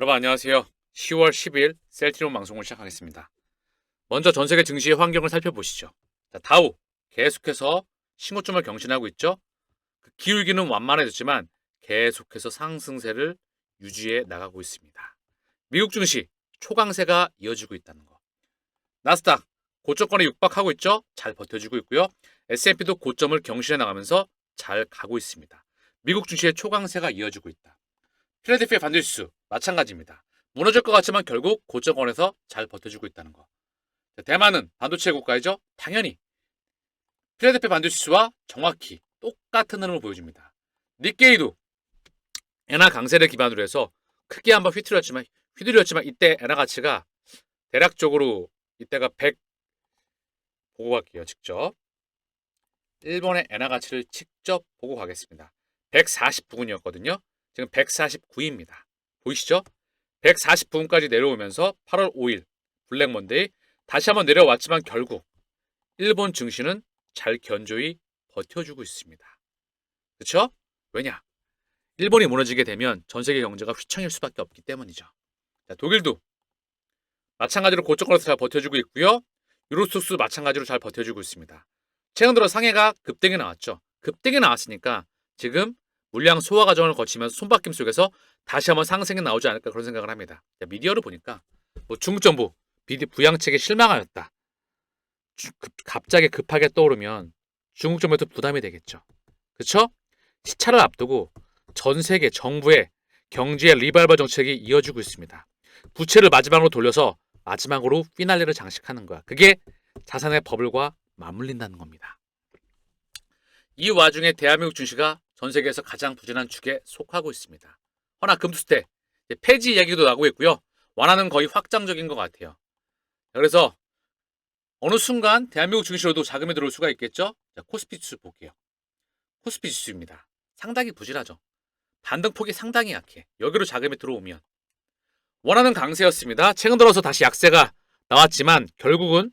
여러분 안녕하세요. 10월 10일 셀트리온 방송을 시작하겠습니다. 먼저 전 세계 증시의 환경을 살펴보시죠. 자, 다우 계속해서 신고점을 경신하고 있죠. 그 기울기는 완만해졌지만 계속해서 상승세를 유지해 나가고 있습니다. 미국 증시 초강세가 이어지고 있다는 거. 나스닥 고점권에 육박하고 있죠. 잘 버텨주고 있고요. S&P도 고점을 경신해 나가면서 잘 가고 있습니다. 미국 증시의 초강세가 이어지고 있다. 필라델피아 반도지수 마찬가지입니다. 무너질 것 같지만 결국 고점권에서 잘 버텨주고 있다는 거. 자, 대만은 반도체 국가이죠. 당연히 필라델피아 반도지수와 정확히 똑같은 흐름을 보여줍니다. 닉게이도 엔화 강세를 기반으로 해서 크게 한번 휘둘렸지만 휘둘렸지만 이때 엔화 가치가 대략적으로 이때가 100 보고 갈게요. 직접 일본의 엔화 가치를 직접 보고 가겠습니다. 149분이었거든요. 지금 149입니다. 보이시죠? 149분까지 내려오면서 8월 5일 블랙 먼데이 다시 한번 내려왔지만 결국 일본 증시는 잘 견조히 버텨주고 있습니다. 그렇죠? 왜냐? 일본이 무너지게 되면 전 세계 경제가 휘청일 수밖에 없기 때문이죠. 자, 독일도 마찬가지로 고점권에서 잘 버텨주고 있고요. 유로스톡스 마찬가지로 잘 버텨주고 있습니다. 최근 들어 상해가 급등이 나왔죠. 급등이 나왔으니까 지금 물량 소화 과정을 거치면서 손바뀜 속에서 다시 한번 상승이 나오지 않을까 그런 생각을 합니다. 자, 미디어를 보니까 뭐 중국 정부 부양책에 실망하였다. 주- 급- 갑자기 급하게 떠오르면 중국 정부에도 부담이 되겠죠. 그렇죠? 시차를 앞두고 전 세계 정부의 경제 리발버 정책이 이어지고 있습니다. 부채를 마지막으로 돌려서 마지막으로 피날레를 장식하는 거야. 그게 자산의 버블과 맞물린다는 겁니다. 이 와중에 대한민국 증시가 전 세계에서 가장 부진한 축에 속하고 있습니다. 허나 금투스테 폐지 이야기도 나오고 있고요. 완화는 거의 확장적인 것 같아요. 그래서 어느 순간 대한민국 증시로도 자금이 들어올 수가 있겠죠? 자, 코스피 지수 볼게요. 코스피 지수입니다. 상당히 부진하죠. 반등폭이 상당히 약해. 여기로 자금이 들어오면 원하는 강세였습니다. 최근 들어서 다시 약세가 나왔지만 결국은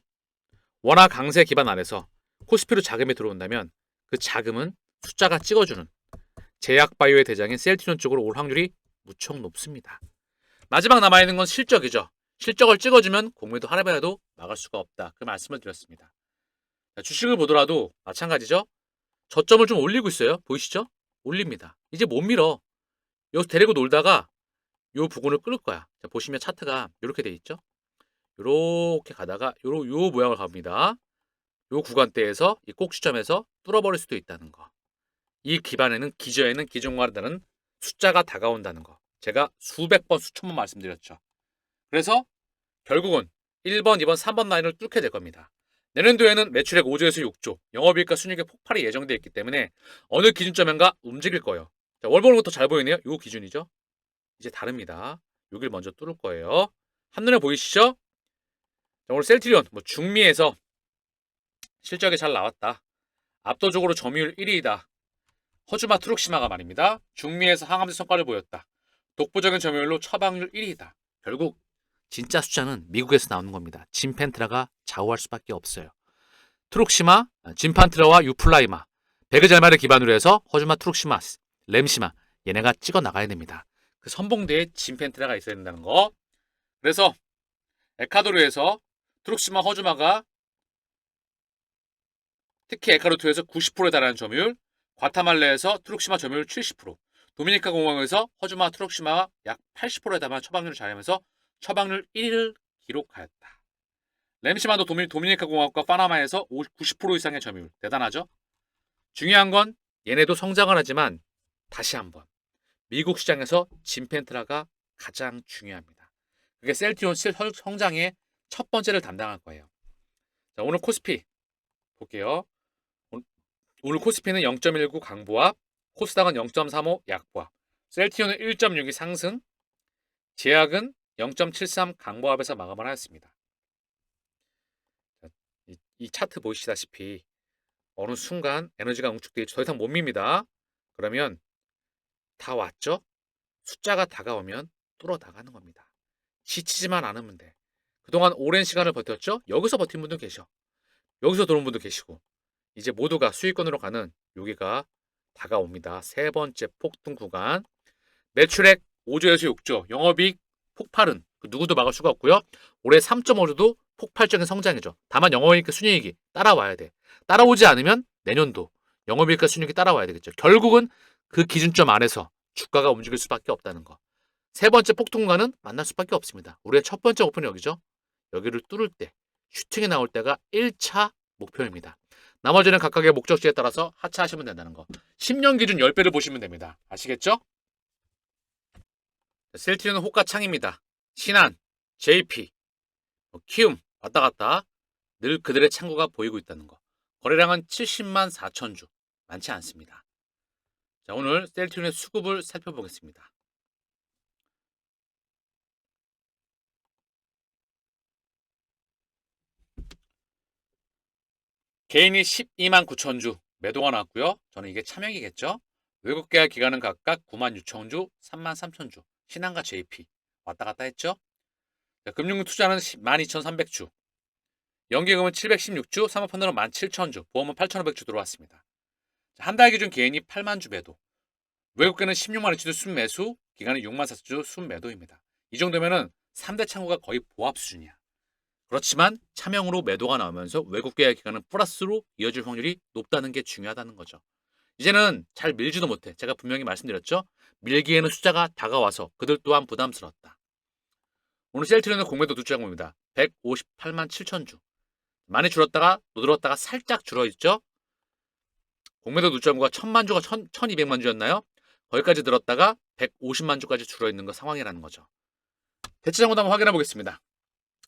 원화 강세 기반 아래서 코스피로 자금이 들어온다면 그 자금은 숫자가 찍어주는 제약바이오의 대장인 셀트리온 쪽으로 올 확률이 무척 높습니다. 마지막 남아있는 건 실적이죠. 실적을 찍어주면 공매도 하나라도 막을 수가 없다. 그 말씀을 드렸습니다. 자, 주식을 보더라도 마찬가지죠. 저점을 좀 올리고 있어요. 보이시죠? 올립니다. 이제 못 밀어. 여기서 데리고 놀다가 요 부분을 끌을 거야. 자, 보시면 차트가 이렇게 돼 있죠. 이렇게 가다가 요로 요 모양을 갑니다. 요 구간대에서 이 꼭지점에서 뚫어버릴 수도 있다는 거. 이 기반에는 기저에는 기존과는 다른 숫자가 다가온다는 거. 제가 수백 번 수천 번 말씀드렸죠. 그래서 결국은 1번, 2번, 3번 라인을 뚫게 될 겁니다. 내년도에는 매출액 5조에서 6조, 영업이익과 순이익의 폭발이 예정되어 있기 때문에 어느 기준점인가 움직일 거예요. 자, 월 보는 것도 잘 보이네요. 요 기준이죠. 이제 다릅니다. 여길 먼저 뚫을 거예요. 한눈에 보이시죠? 자, 오늘 셀트리온 뭐 중미에서 실적이 잘 나왔다. 압도적으로 점유율 1위이다. 허주마 트룩시마가 말입니다. 중미에서 항암제 성과를 보였다. 독보적인 점유율로 처방률 1위이다. 결국 진짜 숫자는 미국에서 나오는 겁니다. 진펜트라가 좌우할 수밖에 없어요. 트룩시마, 진판트라와 유플라이마, 베그 잘마를 기반으로 해서 허주마 트룩시마, 램시마 얘네가 찍어 나가야 됩니다. 그 선봉대에 진펜트라가 있어야 된다는 거. 그래서 에카도르에서 트룩시마 허주마가 특히 에카루트에서 90%에 달하는 점유율, 과타말레에서 트룩시마 점유율 70%, 도미니카 공항에서 허주마 트룩시마가 약 80%에 달하는 처방률을 자랑하면서 처방률 1위를 기록하였다. 램시마도 도미, 도미니카 공화국과 파나마에서 90% 이상의 점유율 대단하죠? 중요한 건 얘네도 성장을 하지만 다시 한번 미국 시장에서 진펜트라가 가장 중요합니다. 그게 셀티온 실 성장의 첫 번째를 담당할 거예요. 자, 오늘 코스피 볼게요. 오- 오늘 코스피는 0.19 강보합, 코스닥은 0.35 약보합, 셀티온은 1.62 상승, 제약은 0.73 강보합에서 마감을 하였습니다. 자, 이, 이 차트 보시다시피 어느 순간 에너지가 응축돼 더 이상 못 밉니다. 그러면 다 왔죠? 숫자가 다가오면 뚫어 나가는 겁니다. 지치지만 않으면 돼. 그동안 오랜 시간을 버텼죠? 여기서 버틴 분도 계셔. 여기서 들어온 분도 계시고 이제 모두가 수익권으로 가는 여기가 다가옵니다. 세 번째 폭등 구간 매출액 5조에서 6조, 영업이익 폭발은 그 누구도 막을 수가 없고요. 올해 3.5조도 폭발적인 성장이죠. 다만 영업이익 순이익이 따라와야 돼. 따라오지 않으면 내년도 영업이익과 순이익이 따라와야 되겠죠. 결국은 그 기준점 안에서 주가가 움직일 수밖에 없다는 거. 세 번째 폭통과는 만날 수밖에 없습니다. 우리의 첫 번째 목표는 여기죠. 여기를 뚫을 때, 슈팅이 나올 때가 1차 목표입니다. 나머지는 각각의 목적지에 따라서 하차하시면 된다는 거. 10년 기준 10배를 보시면 됩니다. 아시겠죠? 셀티는 호가창입니다. 신한, JP, 뭐 키움 왔다 갔다 늘 그들의 창고가 보이고 있다는 거. 거래량은 70만 4천 주. 많지 않습니다. 자, 오늘 셀티온의 수급을 살펴보겠습니다. 개인이 12만 9천 주 매도가 나왔고요. 저는 이게 차명이겠죠. 외국 계약 기간은 각각 9만 6천 주, 3만 3천 주. 신한과 JP 왔다 갔다 했죠. 자, 금융 투자는 12,300주. 연기금은 716주, 사모펀드는 17,000주, 보험은 8,500주 들어왔습니다. 한 달 기준 개인이 8만 주 매도. 외국계는 16만 주도 순매수, 기간은 6만 4주 순매도입니다. 이 정도면은 3대 창고가 거의 보합 수준이야. 그렇지만 차명으로 매도가 나오면서 외국 계약 기간은 플러스로 이어질 확률이 높다는 게 중요하다는 거죠. 이제는 잘 밀지도 못해. 제가 분명히 말씀드렸죠. 밀기에는 숫자가 다가와서 그들 또한 부담스럽다. 오늘 셀트리는 공매도 두째 장고입니다. 158만 7천 주. 많이 줄었다가 또 늘었다가 살짝 줄어있죠. 공매도 누점구가 1000만 주가 1000, 1200만 주였나요? 거기까지 늘었다가 150만 주까지 줄어있는 거 상황이라는 거죠. 대체장고도 한번 확인해 보겠습니다.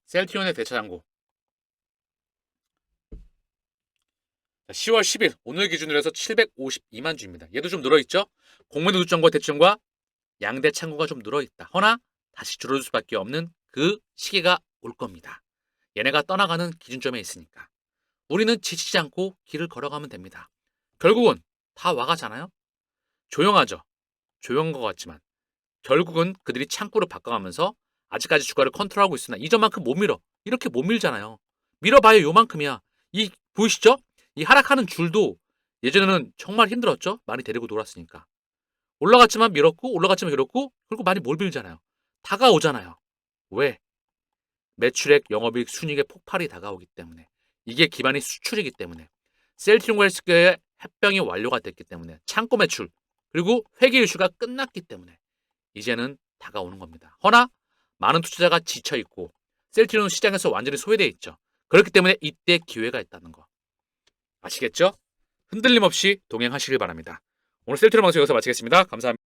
셀티온의 대체장고. 10월 10일 오늘 기준으로 해서 752만 주입니다. 얘도 좀 늘어있죠? 공매도 누점과 대체장과 양대 창고가 좀 늘어있다. 허나 다시 줄어들 수밖에 없는 그 시기가 올 겁니다. 얘네가 떠나가는 기준점에 있으니까. 우리는 지치지 않고 길을 걸어가면 됩니다. 결국은 다 와가잖아요? 조용하죠? 조용한 것 같지만 결국은 그들이 창구를 바꿔가면서 아직까지 주가를 컨트롤하고 있으나 이전만큼 못 밀어. 이렇게 못 밀잖아요. 밀어봐야 요만큼이야. 이 보이시죠? 이 하락하는 줄도 예전에는 정말 힘들었죠? 많이 데리고 놀았으니까. 올라갔지만 밀었고 올라갔지만 밀었고 결국 많이 못 밀잖아요. 다가오잖아요. 왜? 매출액, 영업이익, 순이익의 폭발이 다가오기 때문에 이게 기반이 수출이기 때문에 셀트리온 헬스케어의 합병이 완료가 됐기 때문에 창고 매출 그리고 회계 이슈가 끝났기 때문에 이제는 다가오는 겁니다. 허나 많은 투자자가 지쳐 있고 셀트리온 시장에서 완전히 소외되어 있죠. 그렇기 때문에 이때 기회가 있다는 거 아시겠죠? 흔들림 없이 동행하시길 바랍니다. 오늘 셀트리온 방송 여기서 마치겠습니다. 감사합니다.